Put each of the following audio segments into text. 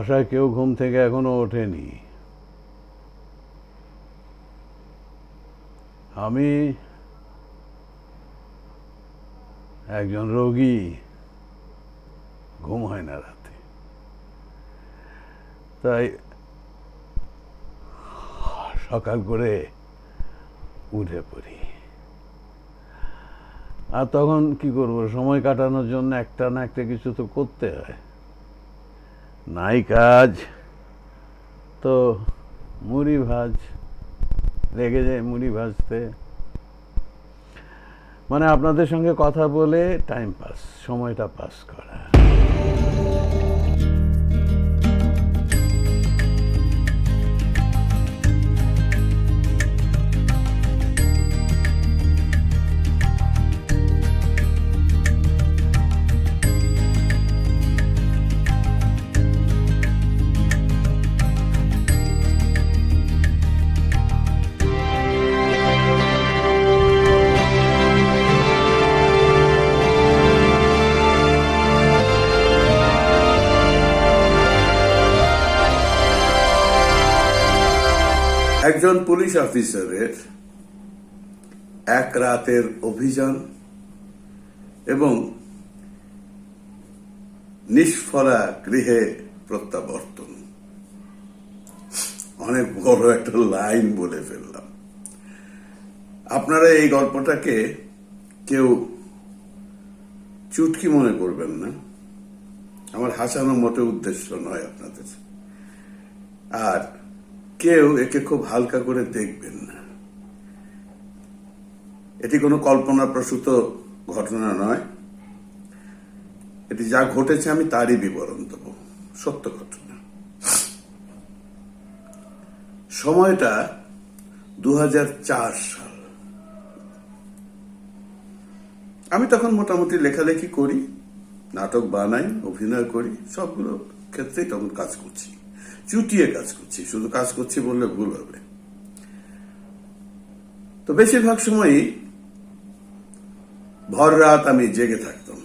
বাসায় কেউ ঘুম থেকে এখনও ওঠেনি। আমি একজন রোগী, ঘুম হয় না রাতে। তাই সকাল করে উঠে পড়ি। আর তখন কি করব? সময় কাটানোর জন্য একটা না একটা কিছু তো করতে হয়। নাই কাজ। তো মুড়ি ভাজ, লেগে যায় মুড়ি ভাজতে। মানে আপনাদের সঙ্গে কথা বলে টাইম পাস সময়টা পাস করা। একজন পুলিশ অফিসারের এক রাতের অভিযান এবং নিষ্ফলা গৃহে প্রত্যাবর্তন। অনেক বড় একটা লাইন বলে ফেললাম। আপনারা এই গল্পটাকে কেউ চুটকি মনে করবেন না। আমার হাসানো মোটে উদ্দেশ্য নয় আপনাদের। আর কেউ একে খুব হালকা করে দেখবেন না। এটি কোনো কল্পনা প্রসূত ঘটনা নয়। এটি যা ঘটেছে আমি তারই বিবরণ দেব। সত্য ঘটনা। সময়টা দু হাজার চার সাল। আমি তখন মোটামুটি লেখালেখি করি, নাটক বানাই, অভিনয় করি, সবগুলো ক্ষেত্রেই তখন কাজ করছি। চুটিয়ে কাজ করছি, শুধু কাজ করছি বললে ভুল হবে। তো বেশিরভাগ সময়ই ভর রাত আমি জেগে থাকতাম।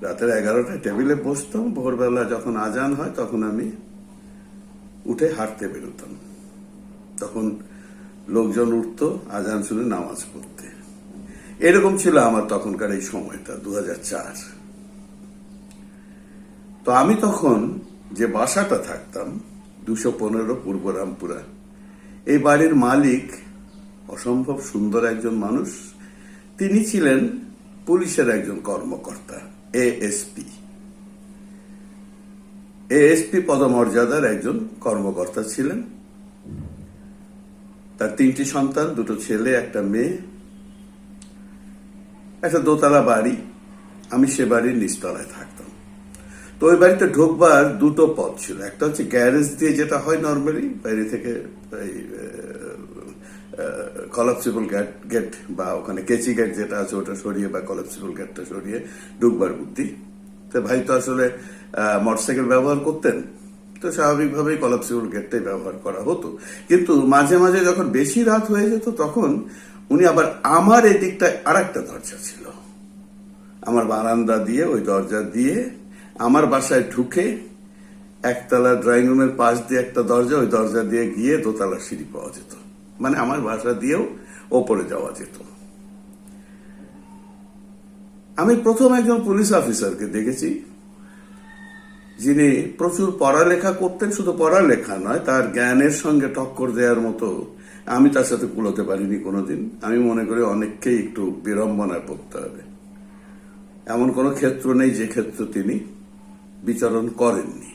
রাতের এগারোটায় টেবিলে বসতাম, ভোরবেলা যখন আজান হয় তখন আমি উঠে হাঁটতে বেরোতাম। তখন লোকজন উঠতো, আজান শুনে নামাজ পড়তে। এরকম ছিল আমার তখনকার এই সময়টা দু হাজার চার। তো আমি তখন যে বাসাটা থাকতাম, দুশো পনেরো পূর্ব রামপুরা। এই বাড়ির মালিক অসম্ভব সুন্দর একজন মানুষ। তিনি ছিলেন পুলিশের একজন কর্মকর্তা এএসপি এএসপি পদমর্যাদার একজন কর্মকর্তা ছিলেন। তার তিনটি সন্তান, দুটো ছেলে, একটা মেয়ে, একটা দোতলা বাড়ি। আমি সে বাড়ির নিচতলায় থাকতাম। তো ওই বাড়িতে ঢোকবার দুটো পথ ছিল। একটা হচ্ছে গ্যারেজ দিয়ে যেটা হয় নর্মালি বাইরে থেকে কলাপসিবল গেট গেট বা ওখানে কেচি গেট যেটা আছে ওটা সরিয়ে বা কলাপসিবল গেটটা সরিয়ে ঢুকবার বুদ্ধি। তো ভাই তো আসলে মোটরসাইকেল ব্যবহার করতেন, তো স্বাভাবিকভাবেই কলাপসিবল গেটটাই ব্যবহার করা হতো। কিন্তু মাঝে মাঝে যখন বেশি রাত হয়ে যেত তখন উনি আবার আমার এই দিকটায় আর একটা দরজা ছিল। আমার বারান্দা দিয়ে ওই দরজা দিয়ে আমার বাসায় ঢুকে একতলা ড্রয়িং রুমের পাশ দিয়ে একটা দরজা, ওই দরজা দিয়ে গিয়ে দোতলা সিঁড়ি পাওয়া যেত। মানে আমার বাসা দিয়েও ওপরে যাওয়া যেত। আমি প্রথম একজন পুলিশ অফিসারকে দেখেছি, যিনি প্রচুর পড়ালেখা করতেন, শুধু পড়ালেখা নয়, তার জ্ঞানের সঙ্গে টক্কর দেওয়ার মতো আমি তার সাথে কুলোতে পারিনি কোনোদিন। আমি মনে করি অনেককেই একটু বিড়ম্বনায় পড়তে হবে। এমন কোনো ক্ষেত্র নেই যে ক্ষেত্র তিনি বিচরণ করেননি।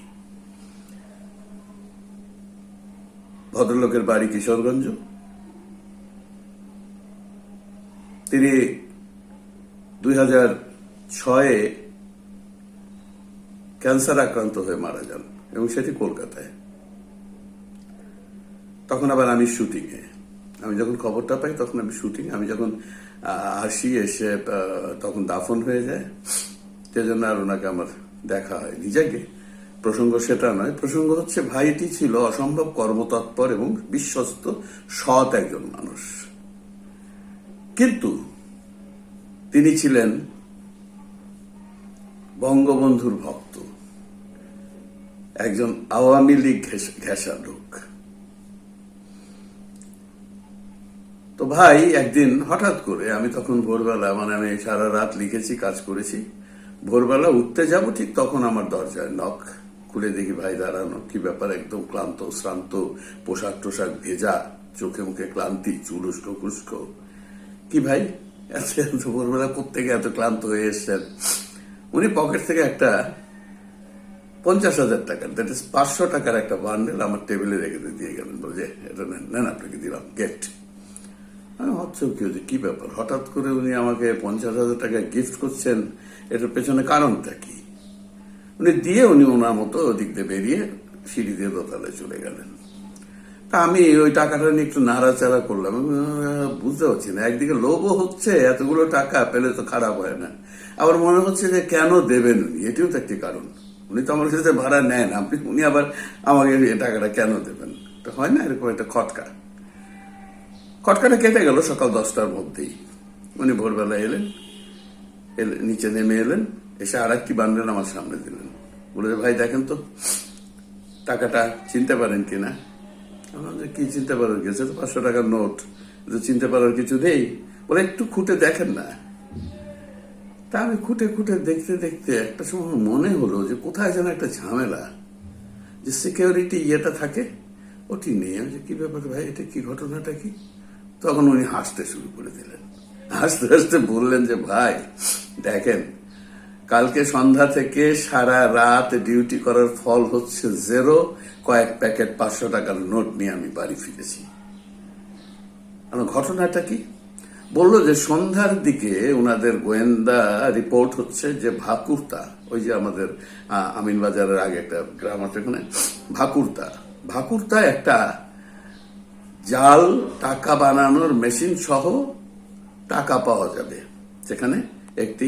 ভদ্রলোকের বাড়ি কিশোরগঞ্জ। তিনি দুই হাজার ছয়ে ক্যান্সার আক্রান্ত হয়ে মারা যান এবং সেটি কলকাতায়। তখন আবার আমি শুটিংয়ে। আমি যখন খবরটা পাই, তখন আমি শুটিং আমি যখন আসি, এসে তখন দাফন হয়ে যায়। সেজন্য আর ওনাকে আমার দেখা হয় নিজেকে প্রসঙ্গ সেটা নয়। প্রসঙ্গ হচ্ছে, ভাইটি ছিল অসম্ভব কর্মতৎপর এবং বিশ্বস্ত সৎ একজন মানুষ। কিন্তু তিনি ছিলেন বঙ্গবন্ধুর ভক্ত, একজন আওয়ামী লীগ ঘেঁষ- লোক। তো ভাই, একদিন হঠাৎ করে আমি তখন ভোরবেলা মানে আমি সারা রাত লিখেছি, কাজ করেছি ভোরবেলা উঠতে যাব, ঠিক তখন আমার দরজায় নখ খুলে দেখি, ভাই, দাঁড়ানো, কি ব্যাপার? একদম ক্লান্ত, শ্রান্ত, পোশাক টোশাক ভেজা, চোখে মুখে ক্লান্তি চুল কুস্কো কি ভাই? এত এত ভোরবেলা কোথেকে এত ক্লান্ত হয়ে এসছেন। উনি পকেট থেকে একটা পঞ্চাশ হাজার টাকার, দ্যাট ইস পাঁচশো টাকার একটা বান্ডেল আমার টেবিলে রেখে দিয়ে গেলেন। বলে যে এটা নেন নেন আপনাকে, দিলাম, গেট। আমি ভাবছি কি হচ্ছে কি ব্যাপার? হঠাৎ করে উনি আমাকে পঞ্চাশ হাজার টাকা গিফট করছেন, এটার পেছনে কারণটা কি? উনি দিয়ে উনি ওনার মতো ওদিক দিয়ে বেরিয়ে সিঁড়ি দিয়ে দোতলায় চলে গেলেন। তা আমি ওই টাকাটা নিয়ে একটু নাড়াচাড়া করলাম। বুঝতে পারছি না। একদিকে লোভও হচ্ছে, এতগুলো টাকা, পেলে তো খারাপ হয় না। আবার মনে হচ্ছে যে কেন দেবেন উনি? এটিও তো একটি কারণ। উনি তো আমার কাছে ভাড়া নেন। আপনি, উনি আবার আমাকে টাকাটা কেন দেবেন? হয় না, এরকম একটা খটকা। খটকাটা কেটে গেল সকাল দশটার মধ্যেই। উনি ভোরবেলা এলেন এলে- নিচে নেমে এলেন এসে আর একটি বান্ডেল আমার সামনে দিলেন। বলে যে, ভাই দেখেন তো টাকাটা চিনতে পারেন কিনা আমি বললাম যে, কি চিনতে পারার গেছে তো পাঁচশো টাকার নোট তো চিনতে পারার কিছু নেই। বলে একটু খুঁটে দেখেন না। তা আমি খুঁটে খুঁটে দেখতে দেখতে একটা সময় মনে হলো যে কোথায় যেন একটা ঝামেলা যে সিকিউরিটি ইয়েটা থাকে ওটি নেই। আমি যে, কি ব্যাপার ভাই এটা কি ঘটনাটা কি? তখন উনি হাসতে শুরু করে দিলেন। হাসতে হাসতে বললেন যে ভাই দেখেন কালকে সন্ধ্যা থেকে সারা রাত ডিউটি করার ফল হচ্ছে জেরো কয়েক প্যাকেট পাঁচশো টাকার নোট নিয়ে আমি বাড়ি ফিরেছি। ঘটনাটা কি? বলল যে সন্ধ্যার দিকে ওনাদের গোয়েন্দা রিপোর্ট হচ্ছে যে ভাকুরতা ওই যে আমাদের আহ, আমিনবাজারের আগে একটা গ্রাম আছে ওখানে ভাকুরতা ভাকুরতা একটা জাল, টাকা বানানোর মেশিন সহ টাকা পাওয়া যাবে। সেখানে একটি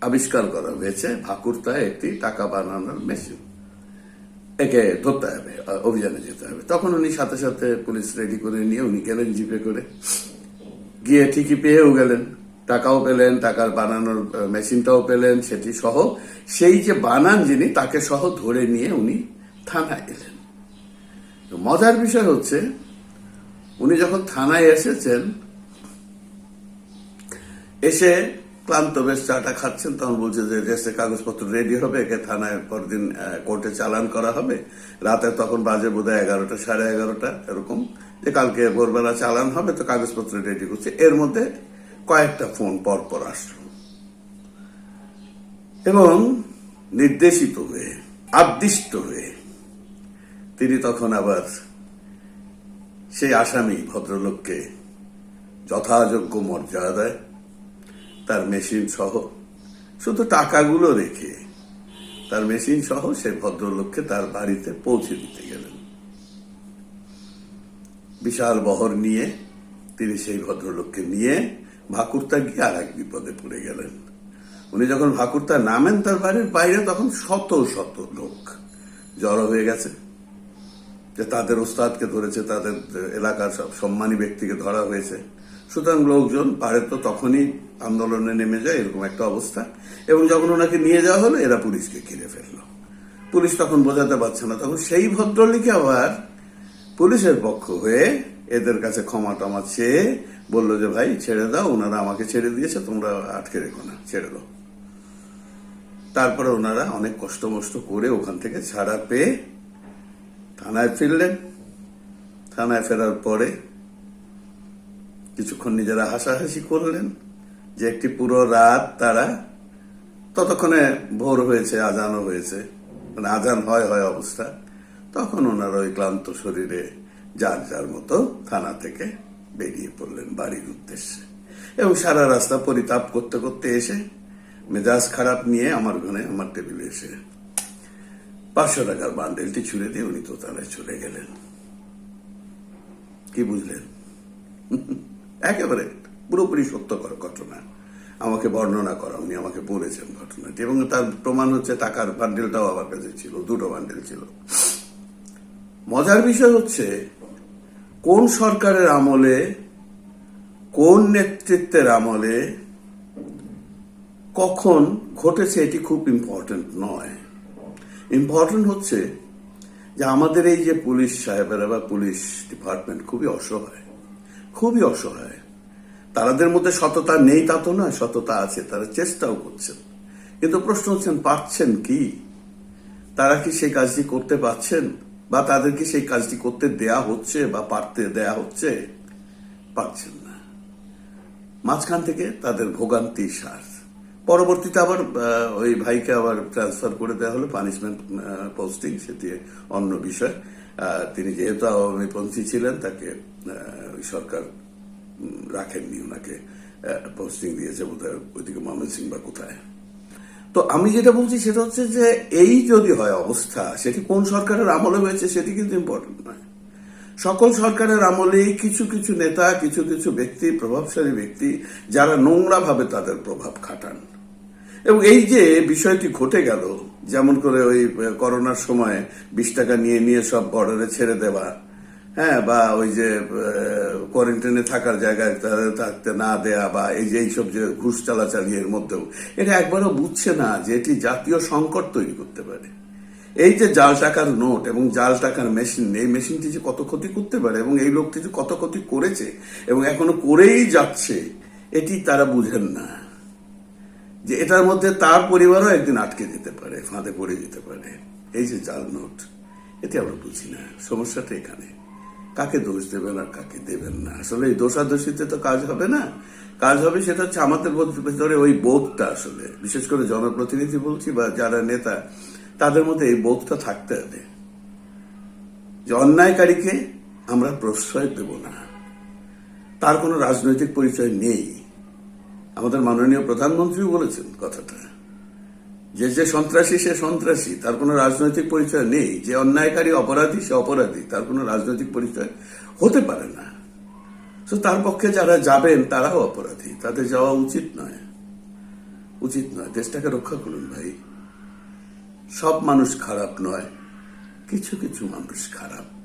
আবিষ্কার করা হয়েছে, ভাকুরতায় একটি টাকা বানানোর মেশিন। একে ধরতে হবে, অভিযানে যেতে হবে। তখন উনি সাথে সাথে পুলিশ রেডি করে নিয়ে উনি গেলেন জিপে করে। গিয়ে ঠিকই পেয়েও গেলেন, টাকাও পেলেন, টাকার বানানোর মেশিনটাও পেলেন, সেটি সহ। সেই যে বানান যিনি, তাকে সহ ধরে নিয়ে উনি থানায় এলেন। তো মজার বিষয় হচ্ছে, উনি যখন থানায় এসেছেন, এসে ক্লান্ত, বেশ, চাটা খাচ্ছেন। তখন বলছে যে দেশে কাগজপত্র রেডি হবে, একে থানায় পরদিন কোর্টে চালান করা হবে। রাতে তখন বাজে বোধহয় এগারোটা, সাড়ে এগারোটা, এরকম। যে কালকে ভোরবেলা চালান হবে, তো কাগজপত্র রেডি করছে। এর মধ্যে কয়েকটা ফোন পরপর পর আসলো। এবং নির্দেশিত হয়ে আদিষ্ট হয়ে তিনি তখন আবার সেই আসামি ভদ্রলোককে যথাযোগ্য মর্যাদায় তার মেশিন সহ শুধু টাকাগুলো রেখে তার মেশিন সহ সেই ভদ্রলোককে তার বাড়িতে পৌঁছে দিতে গেলেন। বিশাল বহর নিয়ে তিনি সেই ভদ্রলোককে নিয়ে ভাকুরতা গিয়ে আর এক বিপদে পড়ে গেলেন। উনি যখন ভাকুরতা নামেন তার বাড়ির বাইরে তখন শত শত লোক জড়ো হয়ে গেছে। যে তাদের ওস্তাদকে ধরেছে, তাদের এলাকার সব সম্মানী ব্যক্তিকে ধরা হয়েছে। সুতরাং লোকজন পারে তো তখনই আন্দোলনে নেমে যায়, এরকম একটা অবস্থা। এবং যখন ওনাকে নিয়ে যাওয়া হলো, এরা পুলিশকে ঘিরে ফেলল। পুলিশ তখন বোঝাতে পারছে না। তখন সেই ভদ্রলিকে আবার পুলিশের পক্ষ হয়ে এদের কাছে ক্ষমা টমা চেয়ে বলল যে, ভাই, ছেড়ে দাও, ওনারা আমাকে ছেড়ে দিয়েছে, তোমরা আটকে রেখো না, ছেড়ে দাও। তারপরে ওনারা অনেক কষ্ট মষ্ট করে ওখান থেকে ছাড়া পেয়ে থানায় ফিরলেন। থানায় ফেরার পরে কিছুক্ষণ নিজেরা হাসাহাসি করলেন যে একটি পুরো রাত তারা ততক্ষণে ভোর হয়েছে, আজানও হয়েছে। মানে আজান হয় হয় অবস্থা। তখন ওনার ওই ক্লান্ত শরীরে যার যার মতো থানা থেকে বেরিয়ে পড়লেন বাড়ির উদ্দেশ্যে। এবং সারা রাস্তা পরিতাপ করতে করতে এসে মেজাজ খারাপ নিয়ে আমার ঘরে, আমার টেবিলে এসে পাঁচশো টাকার বান্ডেলটি ছুড়ে দিয়ে উনি তো দোতলায় চলে গেলেন। কি বুঝলেন? একেবারে পুরোপুরি সত্যকর ঘটনা। আমাকে বর্ণনা করা, উনি আমাকে বলেছেন ঘটনাটি এবং তার প্রমাণ হচ্ছে টাকার বান্ডেলটাও আমার কাছে ছিল, দুটো বান্ডেল ছিল। মজার বিষয় হচ্ছে, কোন সরকারের আমলে, কোন নেতৃত্বের আমলে কখন ঘটেছে এটি খুব ইম্পর্টেন্ট নয়। ইম্পর্টেন্ট হচ্ছে যে আমাদের এই যে পুলিশ সাহেবেরা বা পুলিশ ডিপার্টমেন্ট খুবই অসহায় খুবই অসহায়। তাদের মধ্যে সততা নেই তা তো নয়, সততা আছে, তারা চেষ্টাও করছেন। কিন্তু প্রশ্ন হচ্ছেন, পারছেন কি? তারা কি সেই কাজটি করতে পারছেন? বা তাদেরকে সেই কাজটি করতে দেয়া হচ্ছে বা পারতে দেয়া হচ্ছে? পারছেন না। মাঝখান থেকে তাদের ভোগান্তি সার। পরবর্তীতে আবার ওই ভাইকে আবার ট্রান্সফার করে দেওয়া হলো পানিশমেন্ট পোস্টিং সেটি অন্য বিষয়। তিনি যেহেতু আওয়ামীপন্থী ছিলেন, তাকে ওই সরকার রাখেননি ওনাকে পোস্টিং দিয়েছে বোধহয় ওইদিকে ময়মনসিং বা কোথায়। তো আমি যেটা বলছি সেটা হচ্ছে যে, এই যদি হয় অবস্থা, সেটি কোন সরকারের আমলে হয়েছে সেটি কিন্তু ইম্পর্টেন্ট নয়। সকল সরকারের আমলেই কিছু কিছু নেতা, কিছু কিছু ব্যক্তি, প্রভাবশালী ব্যক্তি, যারা নোংরাভাবে তাদের প্রভাব খাটান। এবং এই যে বিষয়টি ঘটে গেল, যেমন করে ওই করোনার সময় বিশ টাকা নিয়ে নিয়ে সব বর্ডারে ছেড়ে দেওয়া হ্যাঁ বা ওই যে কোয়ারেন্টাইনে থাকার জায়গায় থাকতে না দেয়া, বা এই যে, এইসব যে ঘুষ চালাচালি এর মধ্যেও, এটা একবারও বুঝছে না যে এটি জাতীয় সংকট তৈরি করতে পারে। এই যে জাল টাকার নোট এবং জাল টাকার মেশিন, এই মেশিনটি যে কত ক্ষতি করতে পারে এবং এই লোকটি যে কত ক্ষতি করেছে এবং এখনও করেই যাচ্ছে, এটি তারা বুঝেন না। যে এটার মধ্যে তার পরিবারও একদিন আটকে যেতে পারে, ফাঁদে পড়ে যেতে পারে। এই যে জাল নোট, এটি আমরা বুঝি না। সমস্যাটা এখানে। কাকে দোষ দেবেন আর কাকে দেবেন না? আসলে এই দোষাদোষিতে তো কাজ হবে না। কাজ হবে সেটা হচ্ছে আমাদের ভেতরে ওই বোধটা আসলে। বিশেষ করে জনপ্রতিনিধি বলছি বা যারা নেতা তাদের মধ্যে এই বোধটা থাকতে হবে যে অন্যায়কারীকে আমরা প্রশ্রয় দেব না। তার কোনো রাজনৈতিক পরিচয় নেই। আমাদের মাননীয় প্রধানমন্ত্রীও বলেছেন কথাটা। যে যে সন্ত্রাসী, সে সন্ত্রাসী, তার কোনো রাজনৈতিক পরিচয় নেই। যে অন্যায়কারী, অপরাধী, সে অপরাধী, তার কোনো রাজনৈতিক পরিচয় হতে পারে না। তো তার পক্ষে যারা যাবেন, তারাও অপরাধী। তাদের যাওয়া উচিত নয়। উচিত নয়। দেশটাকে রক্ষা করুন ভাই। সব মানুষ খারাপ নয় কিছু কিছু মানুষ খারাপ।